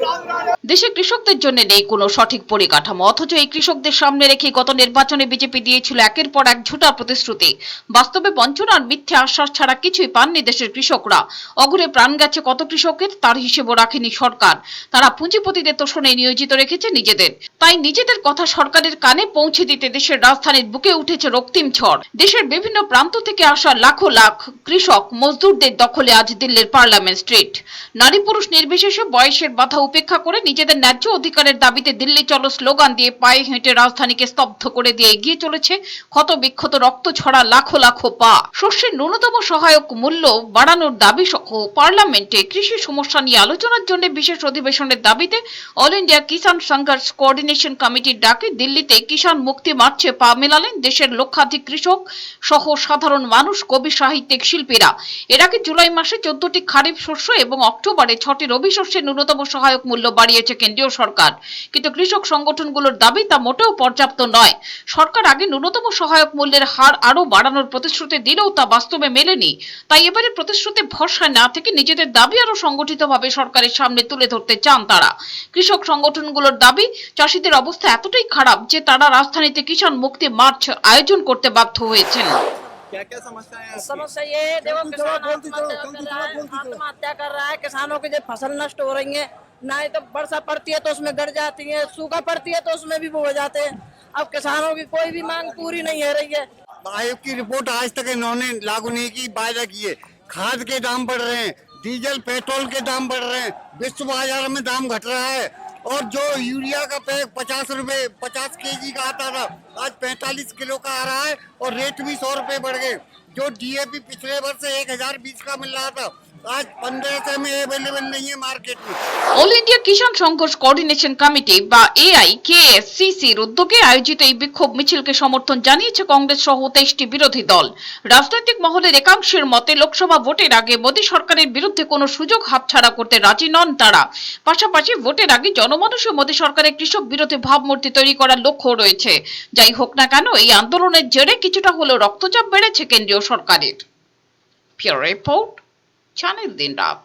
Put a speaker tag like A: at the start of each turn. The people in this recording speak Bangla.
A: Sandra. দেশে কৃষকদের জন্য নেই কোনো সঠিক পরিকাঠামো, অথচ এই কৃষকদের সামনে রেখে গত নির্বাচনে বিজেপি দিয়েছিল একের পর এক ঝুটা প্রতিশ্রুতি। বাস্তবে বঞ্চনার মিথ্যে আশ্বাস ছাড়া কিছুই পাননি দেশের কৃষকরা। অঘুরে প্রাণ গেছে কত কৃষকের, তার হিসেবও রাখেনি সরকার। তারা পুঁজিপতিদের তোষণে নিয়োজিত রেখেছে নিজেদের। তাই নিজেদের কথা সরকারের কানে পৌঁছে দিতে দেশের রাজধানীর বুকে উঠেছে রক্তিম ঝড়। দেশের বিভিন্ন প্রান্ত থেকে আসা লাখো লাখ কৃষক, মজদুরদের দখলে আজ দিল্লির পার্লামেন্ট স্ট্রিট। নারী পুরুষ নির্বিশেষে বয়সের বাধা উপেক্ষা করে নিজেদের ন্যায্য অধিকারের দাবিতে দিল্লি চলো স্লোগান দিয়ে পায়ে হেঁটে রাজধানীকে স্তব্ধ করে দিয়ে এগিয়ে চলেছে ক্ষত বিক্ষত রক্ত ছড়া লাখো লাখো পা। শস্যের ন্যূনতম সহায়ক মূল্য বাড়ানোর দাবি সহ পার্লামেন্টে কৃষি সমস্যা নিয়ে আলোচনার জন্য বিশেষ অধিবেশনের দাবিতে all India Kisan Sangharsh coordination কমিটির ডাকে দিল্লিতে কিষাণ মুক্তি মার্চে পা মেলালেন দেশের লক্ষাধিক কৃষক সহ সাধারণ মানুষ, কবি, সাহিত্যিক, শিল্পীরা। এর আগে জুলাই মাসে চোদ্দটি খারিফ শস্য এবং অক্টোবরে ছটি রবি শস্যের ন্যূনতম সহায়ক মূল্য বাড়িয়েছে। কেন্দ্রীয় সরকার কিন্তু কৃষক সংগঠনগুলোর দাবি তা মোটেও পর্যাপ্ত নয় সরকার আগে ন্যূনতম সহায়ক মূল্যের হার আরও বাড়ানোর প্রতিশ্রুতি দিলেও তা বাস্তবে মেলেনি তাই এবারে প্রতিশ্রুতি ভরসায় না থেকে নিজেদের দাবি আরও সংগঠিতভাবে সরকারের সামনে তুলে ধরতে চান তারা কৃষক সংগঠনগুলোর দাবি চাষিদের অবস্থা এতটাই খারাপ যে তারা রাজধানীতে কিষাণ মুক্তি মার্চ আয়োজন করতে বাধ্য হয়েছেন
B: क्या क्या समस्याएं हैं आपकी?
C: समस्या ये है देखो
D: कम थोड़ा
C: किसान
D: बोलती
C: आत्महत्या
D: चलो, कम
C: कर
D: थोड़ा
C: रहा है
D: बोलती चलो।
C: आत्महत्या कर रहा है किसानों की जो फसल नष्ट हो रही है ना ही तो वर्षा पड़ती है तो उसमें गड़ जाती है, सूखा पड़ती है तो उसमें भी वो हो जाते हैं। अब किसानों की कोई भी मांग पूरी नहीं हो रही है।
D: आयोग की रिपोर्ट आज तक इन्होंने लागू नहीं की वायदा किए खाद के दाम बढ़ रहे हैं, डीजल, पेट्रोल के दाम बढ़ रहे हैं, विश्व बाज़ार में दाम घट रहा है। और जो यूरिया का पैक पचास रुपए, पचास के जी का आता था, आज पैंतालीस किलो का आ रहा है और रेट भी सौ रुपए बढ़ गए। जो डीएपी पिछले वर्ष एक हज़ार बीस का मिल रहा था आज पंद्रह सौ में अवेलेबल नहीं है मार्केट में
A: all India Kisan Sangharsh coordination committee বা এআই কেএসসিসির উদ্যোগে আয়োজিত এই বিক্ষোভ মিছিলকে সমর্থন জানিয়েছে কংগ্রেস সহ তেইশটি বিরোধী দল রাজনৈতিক মহলের একাংশের মতে লোকসভা ভোটের আগে মোদী সরকারের বিরুদ্ধে কোনো সুযোগ হাতছাড়া করতে রাজি নন তারা পাশাপাশি ভোটের আগে জনমানুষে মোদী সরকারের কৃষক বিরোধী ভাবমূর্তি তৈরি করার লক্ষ্য রয়েছে যাই হোক না কেন এই আন্দোলনের জেরে কিছুটা হলেও রক্তচাপ বেড়েছে কেন্দ্রীয় সরকারের পিওর রিপোর্ট চ্যানেল দিন রাত।